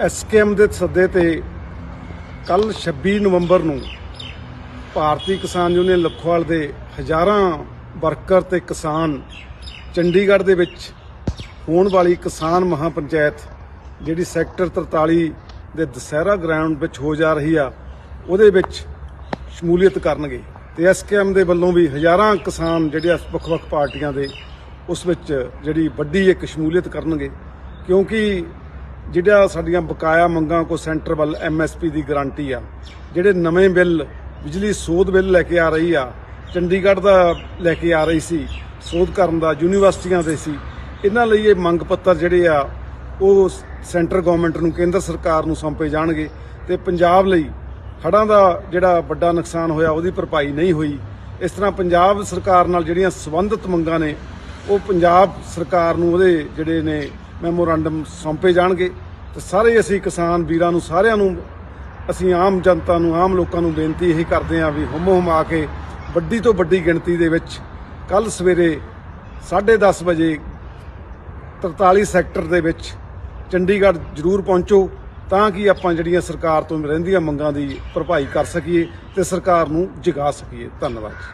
SKM ਦੇ ਸੱਦੇ ਤੇ ਕੱਲ 26 ਨਵੰਬਰ ਨੂੰ ਭਾਰਤੀ ਕਿਸਾਨ ਯੂਨੀਅਨ ਲਖਵਾਲ ਦੇ ਹਜ਼ਾਰਾਂ ਵਰਕਰ ਤੇ ਕਿਸਾਨ ਚੰਡੀਗੜ੍ਹ ਦੇ ਵਿੱਚ ਹੋਣ ਵਾਲੀ ਕਿਸਾਨ ਮਹਾਪੰਚਾਇਤ, ਜਿਹੜੀ ਸੈਕਟਰ 43 ਦੇ ਦਸਹਿਰਾ ਗਰਾਊਂਡ ਵਿੱਚ ਹੋ ਜਾ ਰਹੀ ਆ, ਉਹਦੇ ਵਿੱਚ ਸ਼ਮੂਲੀਅਤ ਕਰਨਗੇ। ਤੇ ਐਸਕੇਐਮ ਦੇ ਵੱਲੋਂ ਵੀ ਹਜ਼ਾਰਾਂ ਕਿਸਾਨ ਜਿਹੜੇ ਆ ਵੱਖ-ਵੱਖ ਪਾਰਟੀਆਂ ਦੇ, ਉਸ ਵਿੱਚ ਜਿਹੜੀ ਵੱਡੀ ਇੱਕ ਸ਼ਮੂਲੀਅਤ ਕਰਨਗੇ। ਕਿਉਂਕਿ ਜਿਹੜਾ ਸਾਡੀਆਂ ਬਕਾਇਆ ਮੰਗਾਂ ਕੋ ਸੈਂਟਰ ਵੱਲ ਐਮਐਸਪੀ ਦੀ ਗਾਰੰਟੀ ਆ, ਜਿਹੜੇ ਨਵੇਂ ਬਿੱਲ, ਬਿਜਲੀ ਸੋਧ ਬਿੱਲ ਲੈ ਕੇ ਆ ਰਹੀ ਆ, ਚੰਡੀਗੜ੍ਹ ਦਾ ਲੈ ਕੇ ਆ ਰਹੀ ਸੀ, ਸੋਧ ਕਰਨ ਦਾ, ਯੂਨੀਵਰਸਿਟੀਆਂ ਦੇ ਸੀ, ਇਹਨਾਂ ਲਈ ਇਹ ਮੰਗ ਪੱਤਰ ਜਿਹੜੇ ਆ, ਉਹ ਸੈਂਟਰ ਗਵਰਨਮੈਂਟ ਨੂੰ, ਕੇਂਦਰ ਸਰਕਾਰ ਨੂੰ ਸੌਂਪੇ ਜਾਣਗੇ ਤੇ ਪੰਜਾਬ ਲਈ ਹੜ੍ਹਾਂ ਦਾ ਜਿਹੜਾ ਵੱਡਾ ਨੁਕਸਾਨ ਹੋਇਆ, ਉਹਦੀ ਭਰਪਾਈ ਨਹੀਂ ਹੋਈ। ਇਸ ਤਰ੍ਹਾਂ ਪੰਜਾਬ ਸਰਕਾਰ ਨਾਲ ਜਿਹੜੀਆਂ ਸੰਬੰਧਿਤ ਮੰਗਾਂ ਨੇ, ਉਹ ਪੰਜਾਬ ਸਰਕਾਰ ਨੂੰ ਉਹਦੇ ਜਿਹੜੇ ਨੇ ਮੈਮੋਰੰਡਮ ਸੌਂਪੇ ਜਾਣਗੇ ਤੇ ਸਾਰੇ ਅਸੀਂ ਕਿਸਾਨ ਵੀਰਾਂ ਨੂੰ ਸਾਰਿਆਂ ਨੂੰ ਅਸੀਂ ਆਮ ਜਨਤਾ ਨੂੰ, ਆਮ ਲੋਕਾਂ ਨੂੰ ਬੇਨਤੀ ਇਹੀ ਕਰਦੇ ਹਾਂ ਵੀ ਹੁਮ ਹੁਮਾ ਕੇ ਵੱਡੀ ਤੋਂ ਵੱਡੀ ਗਿਣਤੀ ਦੇ ਵਿੱਚ ਕੱਲ ਸਵੇਰੇ 10:30 ਵਜੇ 43 ਸੈਕਟਰ ਦੇ ਵਿੱਚ ਚੰਡੀਗੜ੍ਹ ਜ਼ਰੂਰ ਪਹੁੰਚੋ ਤਾਂ ਕਿ ਆਪਾਂ ਜਿਹੜੀਆਂ ਸਰਕਾਰ ਤੋਂ ਰਹਿੰਦੀਆਂ ਮੰਗਾਂ ਦੀ ਭਰਪਾਈ ਕਰ ਸਕੀਏ ਤੇ ਸਰਕਾਰ ਨੂੰ ਜਗਾ ਸਕੀਏ। ਧੰਨਵਾਦ